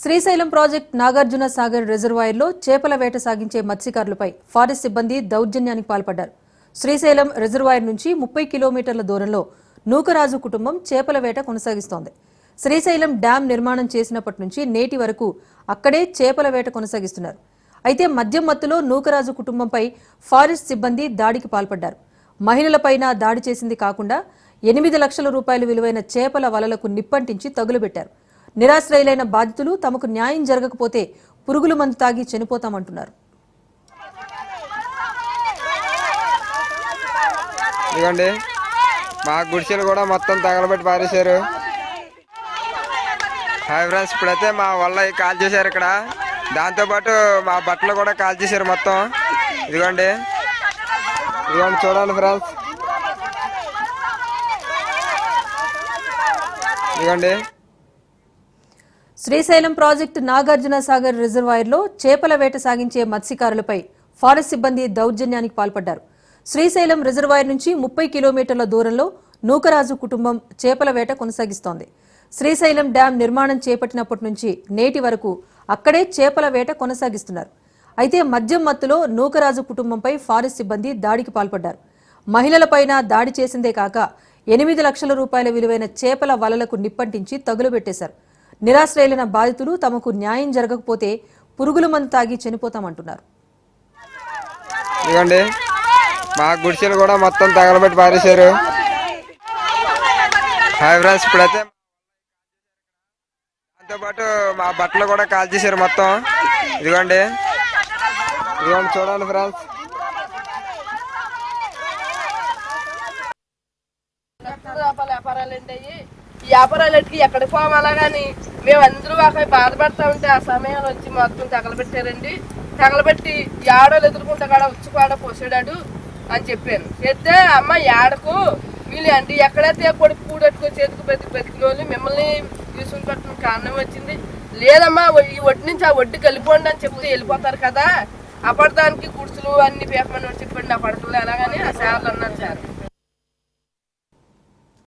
Srisailam project Nagarjuna Sagar రిజర్వాయర్లో చేపల వేట సాగించే మత్స్యకారులపై ఫారెస్ట్ సిబ్బంది దౌర్జన్యానికి పాల్పడ్డారు. శ్రీశైలం రిజర్వాయర్ నుంచి ముప్పై కిలోమీటర్ల దూరంలో నూకరాజు కుటుంబం చేపల వేట కొనసాగిస్తోంది. శ్రీశైలం డ్యాం నిర్మాణం చేసినప్పటి నుంచి నేటి వరకు అక్కడే చేపల వేట కొనసాగిస్తున్నారు. అయితే మద్యం మత్తులో నూకరాజు కుటుంబంపై ఫారెస్ట్ సిబ్బంది దాడికి పాల్పడ్డారు. మహిళలపైన దాడి చేసింది కాకుండా ఎనిమిది లక్షల రూపాయలు విలువైన చేపల వలలకు నిప్పంటించి తగులుబెట్టారు. నిరాశ్రయులైన బాధితులు తమకు న్యాయం జరగకపోతే పురుగుల మందు తాగి చనిపోతామంటున్నారు. ఇదిగోండి. మా గుడిసెలు కూడా మొత్తం తగలబెట్టి పారేశారు. హాయ్ ఫ్రెండ్స్ ఇప్పుడైతే మా వల్ల కాల్ చేశారు ఇక్కడ. దాంతోపాటు మా బట్టలు కూడా కాల్ చేశారు మొత్తం. ఇదిగోండి. ఇదిగోండి చూడండి ఫ్రెండ్స్. ఇదిగోండి. శ్రీశైలం ప్రాజెక్టు నాగార్జున సాగర్ రిజర్వాయర్లో చేపల వేట సాగించే మత్స్యకారులపై ఫారెస్ట్ సిబ్బంది దౌర్జన్యానికి పాల్పడ్డారు. శ్రీశైలం రిజర్వాయర్ నుంచి ముప్పై కిలోమీటర్ల దూరంలో నూకరాజు కుటుంబం చేపల వేట కొనసాగిస్తోంది. శ్రీశైలం డ్యాం నిర్మాణం చేపట్టినప్పటి నుంచి నేటి వరకు అక్కడే చేపల వేట కొనసాగిస్తున్నారు. అయితే మద్యం మత్తులో నూకరాజు కుటుంబంపై ఫారెస్ట్ సిబ్బంది దాడికి పాల్పడ్డారు. మహిళలపైన దాడి చేసిందే కాక ఎనిమిది లక్షల రూపాయల విలువైన చేపల వలలకు నిప్పంటించి తగులుబెట్టేశారు. నిరాశ్రయులైన బాధితులు తమకు న్యాయం జరగకపోతే పురుగుల మందు తాగి చనిపోతామంటున్నారు. ఇదిగోండి మా గుడిసెలు కూడా మొత్తం తగలబెట్టి పారేశారు. హాయ్ ఫ్రెండ్స్ ఇప్పుడైతే దాంతోపాటు మా బట్టలు కూడా కాల్ చేశారు మొత్తం. ఇదిగోండి ఇదిగోండి చూడండి ఫ్రెండ్స్. వ్యాపారాలు ఈ వ్యాపారాలకి ఎక్కడికి పోవాలా కానీ మేము అందరూ అక్కడ బాధపడతా ఉంటే ఆ సమయంలో వచ్చి మొత్తం తగలబెట్టారండి. తగలబెట్టి ఏడోలు ఎదుర్కొంటే కాడ వచ్చి కూడా పోసాడాడు అని చెప్పాను. చెప్తే అమ్మ ఏడకు వీళ్ళు అంటే ఎక్కడైతే కొడుకు కూడెట్టుకో చేతికి బతికి బతికిన వాళ్ళు మిమ్మల్ని తీసుకుని పెట్టడం కారణం వచ్చింది. లేదమ్మా ఈ ఒడ్డు నుంచి ఆ ఒడ్డుకి వెళ్ళిపోండి అని చెప్తే వెళ్ళిపోతారు కదా. అప్పటిదానికి గుడ్సులు అన్ని పేపమని చెప్పండి ఆ పడకలు ఎలాగని ఆ సేవలు అన్నారు సార్.